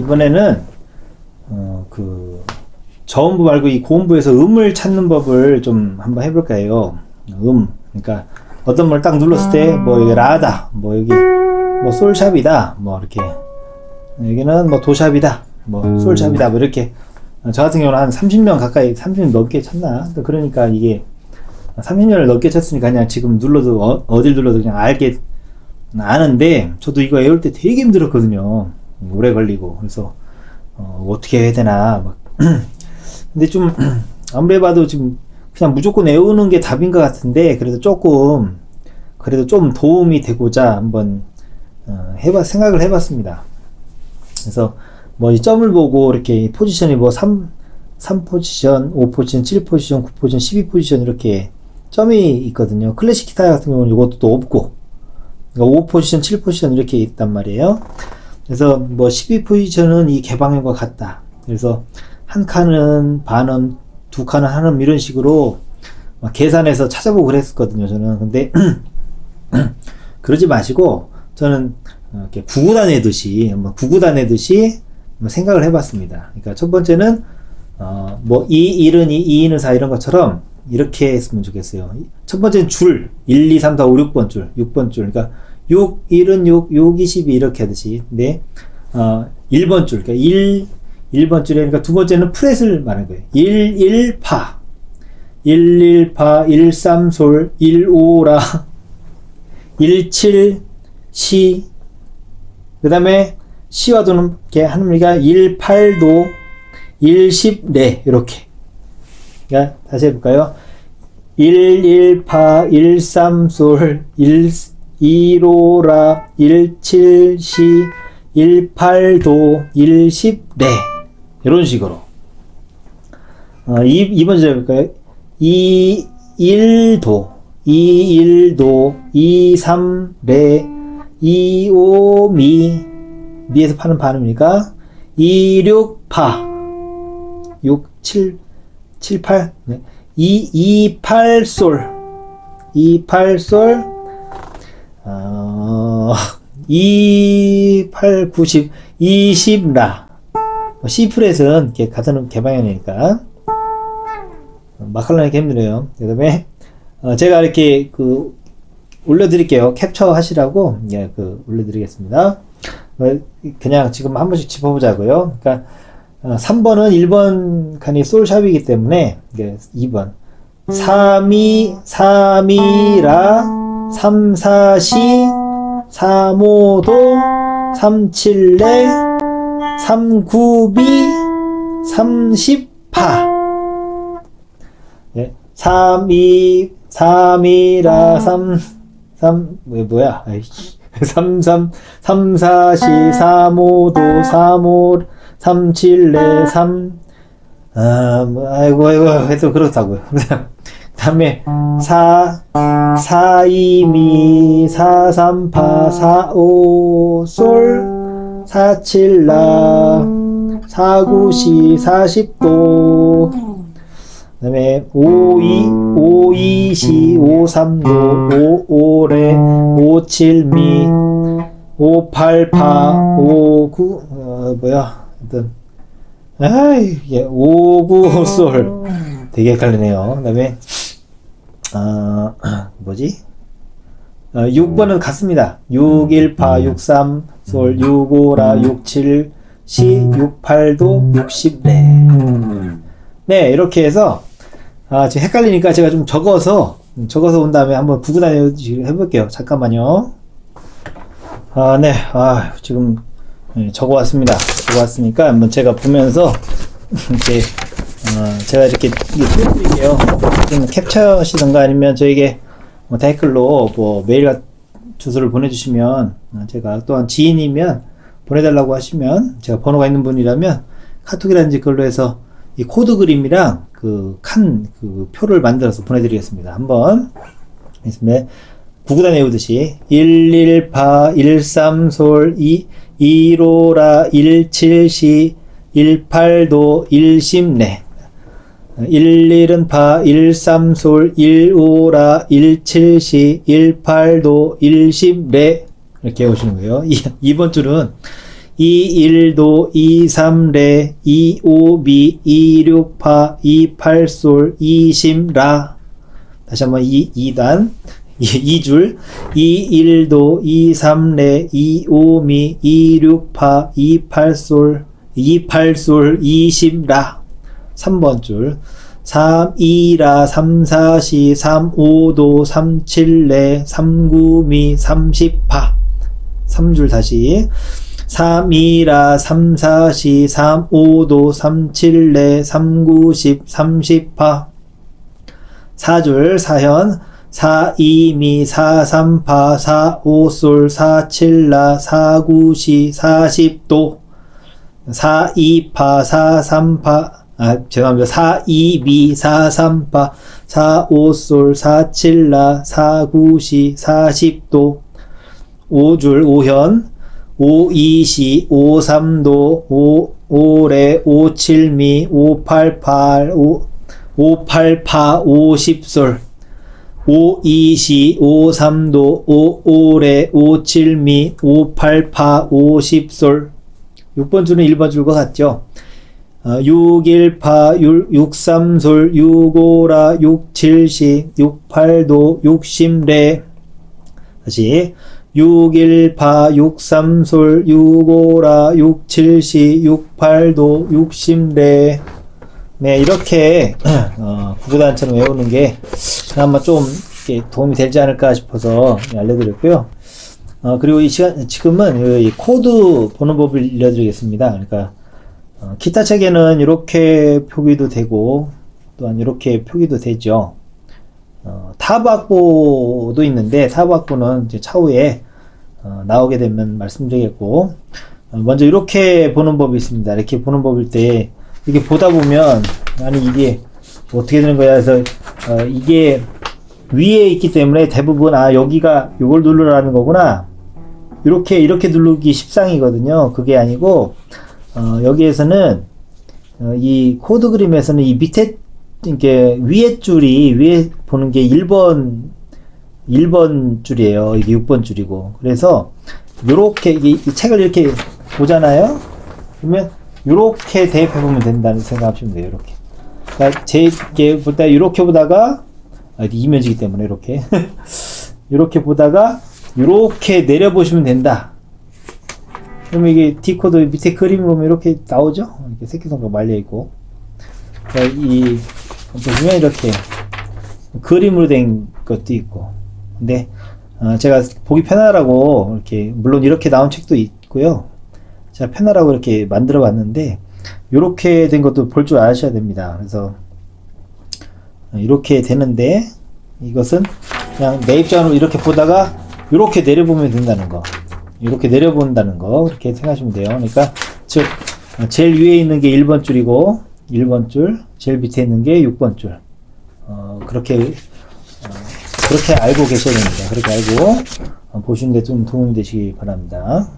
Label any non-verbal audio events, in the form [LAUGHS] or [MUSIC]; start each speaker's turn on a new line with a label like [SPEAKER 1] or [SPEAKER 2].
[SPEAKER 1] 이번에는 어, 그 저음부 말고 이 고음부에서 음을 찾는 법을 좀 한번 해볼까 해요. 음, 그러니까 어떤 걸 딱 눌렀을 때 뭐 여기 라다, 뭐 여기 뭐 솔샵이다, 뭐 이렇게 여기는 뭐 도샵이다, 뭐 솔샵이다, 뭐 이렇게 저 같은 경우는 한 30년 가까이 30년 넘게 쳤나? 그러니까 이게 30년을 넘게 쳤으니까 그냥 지금 눌러도 어, 어딜 눌러도 그냥 알게 아는데 저도 이거 외울 때 되게 힘들었거든요. 오래 걸리고 그래서 어, 어떻게 해야 되나 막 [CLEARS THROAT] 근데 좀 [CLEARS THROAT] 아무리 봐도 지금 그냥 무조건 외우는 게 답인 것 같은데 그래도 조금 그래도 좀 도움이 되고자 한번 어, 해봐 생각을 해봤습니다. 그래서 뭐 이 점을 보고 이렇게 포지션이 뭐 3, 3 포지션, 5 포지션, 7 포지션, 9 포지션, 12 포지션 이렇게 점이 있거든요. 클래식 기타 같은 경우는 이것도 또 없고 그러니까 5 포지션, 7 포지션 이렇게 있단 말이에요. 그래서 뭐 12 포지션은 이 개방음과 같다. 그래서 한 칸은 반음, 두 칸은 한음 이런 식으로 막 계산해서 찾아보고 그랬었거든요. 저는 근데 [CLEARS THROAT] 그러지 마시고 저는 이렇게 구구단 내듯이 뭐 구구단 내듯이 뭐 생각을 해봤습니다. 그러니까 첫 번째는 어, 뭐, 이, 일은 이, 이, 는 사, 이런 것처럼 이렇게 했으면 좋겠어요. 첫 번째는 줄, 1, 2, 3, 4, 5, 6번 줄, 6번 줄. 그러니까 6, 1은 6, 6, 22 이렇게 하듯이. 네. 어, 1번 줄, 그러니까 1, 1번 줄에, 그러니까 두 번째는 프렛을 말하는 거예요. 1, 1, 파. 1, 1, 파, 1, 3, 솔, 1, 5, 라. [LAUGHS] 1, 7, 시. 그 다음에 시와 도는 게 하늘이가 1, 8 도, 1, 10, 네, 이렇게. 자, 다시 해볼까요? 1, 1, 파, 1, 3, 솔, 1, 2, 로, 라, 1, 7, 시, 1, 8, 도, 1, 10, 네. 이런 식으로. 어, 2, 2번 줄 해볼까요? 2, 1, 도, 2, 1, 도, 2, 3, 레, 2, 5, 미, 미에서 파는 반음이니까 2, 6, 파 6, 7, 7, 8 네. 2, 2, 8, 솔 2, 8, 솔 어, 2, 8, 9, 10 20, 라. C 프렛은 이렇게 개방형이니까. 막 하려니까 힘들어요. 그 다음에 어, 제가 이렇게 그 올려드릴게요. 캡처 하시라고 예, 그 올려드리겠습니다. 어, 그냥 지금 한 번씩 짚어보자고요. 그러니까 3번은 1번 칸이 솔샵이기 때문에 이게 2번. 3이 3이라 3 4 시 3 5도 3 7레3 9비30 파. 예, 3 2 3이라 3 3 뭐야? 아이씨. 3, 3, 3, 4, 시, 3, 5, 도, 3, 5, 3, 7, 4, 3, 아, 뭐, 아이고, 아이고, 해도 그렇다고요. [LAUGHS] 그 다음에, 4, 4, 2, 미, 4, 3, 파, 4, 5, 솔, 4, 7, 라, 4, 9, 시, 40도, 그 다음에 5, 2, 5, 2, 시, 5, 3, 도, 5, 5, 레, 5, 7, 미, 5, 8, 파, 5, 9, 어, 뭐야, 하여튼, 아이, 예, 5, 9, 솔. 되게 헷갈리네요. 그 다음에, 어, [CLEARS THROAT] 뭐지? 어, 6번은 같습니다. 6, 1, 파, 6, 3, 솔, 6, 5, 라, 6, 7, 시, 6, 8도, 60, 레. 네, 이렇게 해서, 아, 지금 헷갈리니까 제가 좀 적어서, 음, 적어서 온 다음에 한번 구구단 해볼게요. 잠깐만요. 아, 네. 아, 지금, 네, 적어 왔습니다. 적어 왔으니까 한번 제가 보면서, [LAUGHS] 이렇게, 어, 제가 이렇게 띄워드릴게요. 좀 캡처하시던가 아니면 저에게 뭐 댓글로 뭐 메일 주소를 보내주시면 어, 제가 또한 지인이면 보내달라고 하시면 제가 번호가 있는 분이라면 카톡이라든지 걸로 해서 이 코드 그림이랑 그 칸, 그 표를 만들어서 보내드리겠습니다. 한번. 있습니다. 구구단 외우듯이 118, 13솔, 2, 2로라, 17시, 18도, 1심내. 1, 1은 파, 일삼솔, 일오라, 일칠시, 일팔도, 일십레. 이렇게 오시는 거예요. 이, 이번 줄은 2, 1도, 2, 3, 레, 2, 5, 미, 2, 6, 파, 2, 8, 솔, 2, 10, 라 다시 한번 2, 2단 2줄 2, 1도, 2, 3, 레, 2, 5, 미, 2, 6, 파, 2, 8, 솔, 2, 8, 솔, 20, 라 3번 줄 3, 2라, 3, 4, 시, 3, 5도, 3, 7 레, 3, 9, 미, 30파. 3줄 다시. 3, 2라, 3, 4, 시, 3, 5도, 3, 7 레, 3, 9, 10, 30파. 4줄 사현. 4, 2, 미, 4, 3 파, 4, 5, 솔, 4, 7 라, 4, 9, 시, 40 도. 4, 2 파, 4, 3 파, 아, 죄송합니다. 4, 2, 미, 4, 3 파, 4, 5, 솔, 4, 7 라, 4, 9, 시, 40도. 5줄, 5현, 5, 2, 시, 5, 3 도, 5, 5 레, 5, 7, 미, 5, 8, 8, 5, 5, 8, 파, 5, 10 솔. 5, 2, 시, 5, 3 도, 5, 5 레, 5, 7, 미, 5, 8, 파, 5, 10 솔. 6번 줄은 1번 줄과 같죠? 어, 6, 1파, 6, 6, 3솔, 6, 5라, 6, 7시, 6, 8도, 6, 10레. 다시. 6, 1파, 6, 3솔, 6, 5라, 6, 7시, 6, 8도, 6, 10레. 네, 이렇게, [CLEARS THROAT] 어, 구구단처럼 외우는 게 그나마 좀 도움이 되지 않을까 싶어서 알려드렸고요. 어, 그리고 이 시간, 지금은 이 코드 보는 법을 알려드리겠습니다. 그러니까, 어, 기타 책에는 이렇게 표기도 되고, 또한 이렇게 표기도 되죠. 어, 타박보도 있는데, 타박보는 차후에, 어, 나오게 되면 말씀드리겠고, 어, 먼저 이렇게 보는 법이 있습니다. 이렇게 보는 법일 때, 이게 보다 보면, 아니, 이게 어떻게 되는 거야 해서, 어, 이게 위에 있기 때문에 대부분, 아, 여기가 이걸 누르라는 거구나. 이렇게, 이렇게 누르기 십상이거든요. 그게 아니고, 어, 여기에서는, 어, 이 코드 그림에서는 이 밑에, 이게 위에 줄이, 위에 보는 게 1번, 1번 줄이에요. 이게 6번 줄이고. 그래서, 요렇게, 이, 이 책을 이렇게 보잖아요? 그러면, 요렇게 대입해 보면 된다는 생각하시면 돼요. 이렇게. 그러니까 제, 이게 보다, 이렇게 보다가, 아, 이면지기 때문에 이렇게. 이렇게 [LAUGHS] 보다가, 이렇게 내려보시면 된다. 그러면 이게 D코드 밑에 그림 보면 이렇게 나오죠? 이렇게 새끼손가락 말려있고. 이, 보면 이렇게 그림으로 된 것도 있고. 근데, 어, 제가 보기 편하라고 이렇게, 물론 이렇게 나온 책도 있고요. 제가 편하라고 이렇게 만들어 봤는데, 이렇게 된 것도 볼 줄 아셔야 됩니다. 그래서, 어, 이렇게 되는데, 이것은 그냥 내 입장으로 이렇게 보다가, 이렇게 내려보면 된다는 거. 이렇게 내려본다는 거 그렇게 생각하시면 돼요. 그러니까 즉 어, 제일 위에 있는 게 1번 줄이고 1번 줄, 제일 밑에 있는 게 6번 줄. 어, 그렇게 어, 그렇게 알고 계셔야 됩니다. 그렇게 알고 어, 보시는 데 좀 도움이 되시기 바랍니다.